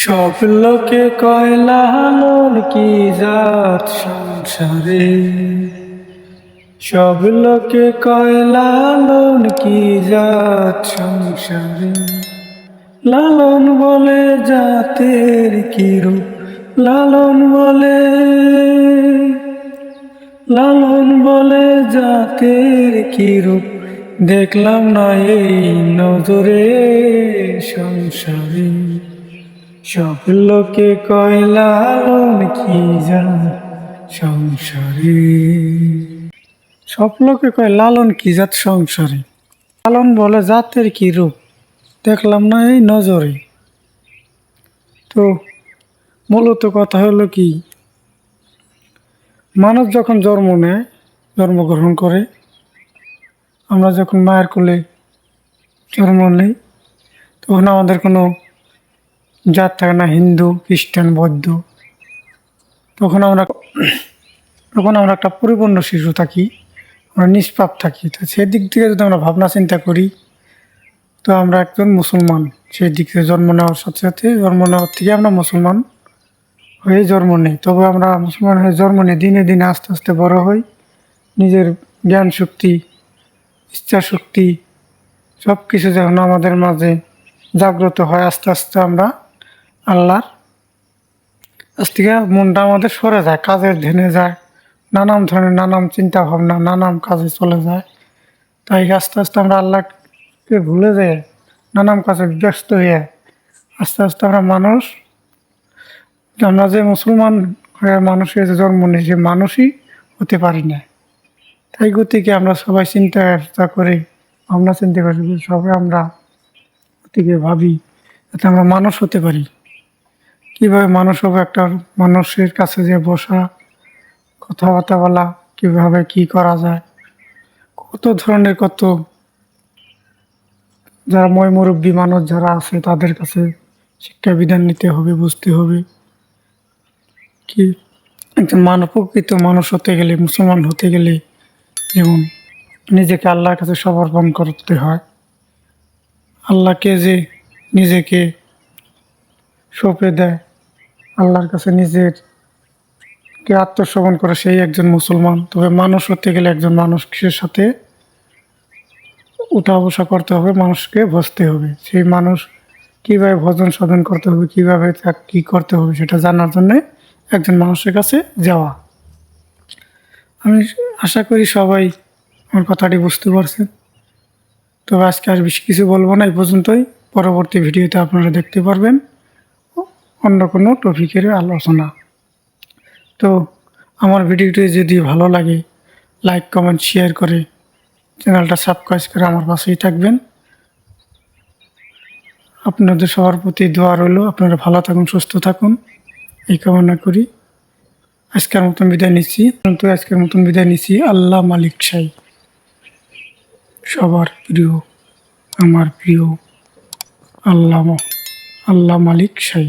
সব লোকে কয়লা হালন কি জাত সংসারে? সব লোকে কয়লা হালন কি জাত সংসারে? লালন বলে জাতের কি রূপ? লালন বলে লালন বলে জাতের কি রূপ? দেখলাম না এই নজরে সংসারে। সব লোকে কয় লালন কি জান সংসারে? সব লোকে কয়, লালন কি জাত সংসারে? লালন বলে জাতের কি রূপ? দেখলাম না এই নজরে। তো মূলত কথা হলো কি? মানুষ যখন জন্ম নেয়, জন্মগ্রহণ করে, আমরা যখন মায়ের কোলে জন্ম নেই, তখন আমাদের কোনো জাত থাকে না হিন্দু, খ্রিস্টান, বৌদ্ধ। তখন আমরা তখন আমরা একটা পরিপূর্ণ শিশু থাকি, আমরা নিষ্পাপ থাকি। তো সেদিক থেকে যদি আমরা ভাবনা চিন্তা করি, তো আমরা একজন মুসলমান। সেই দিক থেকে জন্ম নেওয়ার সাথে সাথে জন্ম নেওয়ার থেকে আমরা মুসলমান হয়ে জন্ম নেই। তবে আমরা মুসলমান হয়ে জন্ম নিই দিনে দিনে আস্তে আস্তে বড় হই। নিজের জ্ঞান শক্তি, ইচ্ছা শক্তি সব কিছু যখন আমাদের মাঝে জাগ্রত হয়, আস্তে আস্তে আমরা আল্লাহর। আজ থেকে মনটা আমাদের সরে যায়, কাজের ধ্যানে যায়, নানান ধরনের নানান চিন্তা ভাবনা নানান কাজে চলে যায়। তাই আস্তে আস্তে আমরা আল্লাহকে ভুলে যাই নানান কাজে ব্যস্ত হয়ে আস্তে আস্তে আমরা মানুষ, আমরা যে মুসলমান হয়ে মানুষ যে জন্ম নিই সে মানুষই হতে পারি না। তাই গতিকে আমরা সবাই চিন্তা চর্চা করে, ভাবনা চিন্তা করি সবাই আমরা গতিকে ভাবি, যাতে আমরা মানুষ হতে পারি। কীভাবে মানুষ হবে একটা মানুষের কাছে যে বসা, কথাবার্তা বলা, কীভাবে কি করা যায়? কত ধরনের কত যারা ময় মুরব্বী মানুষ যারা আছে, তাদের কাছে শিক্ষা বিধান নিতে হবে, বুঝতে হবে। কি? একজন মানব প্রকৃত মানুষ হতে গেলে, মুসলমান হতে গেলে যেমন নিজেকে আল্লাহর কাছে সমর্পণ করতে হয়। আল্লাহকে যে নিজেকে সঁপে দেয় আল্লাহর কাছে নিজের কে আত্মসমন করে সেই একজন মুসলমান। তবে মানুষ হতে গেলে একজন মানুষের সাথে উঠা বসা করতে হবে, মানুষকে বসতে হবে। সেই মানুষ কীভাবে ভজন সাধন করতে হবে, কীভাবে তা কী করতে হবে সেটা জানার জন্যে একজন মানুষের কাছে যাওয়া। আমি আশা করি সবাই আমার কথাটি বুঝতে পারছেন। তবে আজকে আর বেশি কিছু বলব না, এই পর্যন্তই। পরবর্তী ভিডিওতে আপনারা দেখতে পারবেন। অন্য কোনো টপিকের আলোচনা। তো আমার ভিডিওটি যদি ভালো লাগে, লাইক, কমেন্ট, শেয়ার করে চ্যানেলটা সাবস্ক্রাইব করে আমার পাশেই থাকবেন। আপনাদের সবার প্রতি দোয়া রইল। আপনারা ভালো থাকুন, সুস্থ থাকুন। এই কামনা করি। আজকের মতন বিদায় নিচ্ছি। কিন্তু আজকের মতন বিদায় নিচ্ছি। আল্লাহ মালিক সাই। সবার প্রিয়, আমার প্রিয় আল্লাহ আল্লাহ মালিক সাই।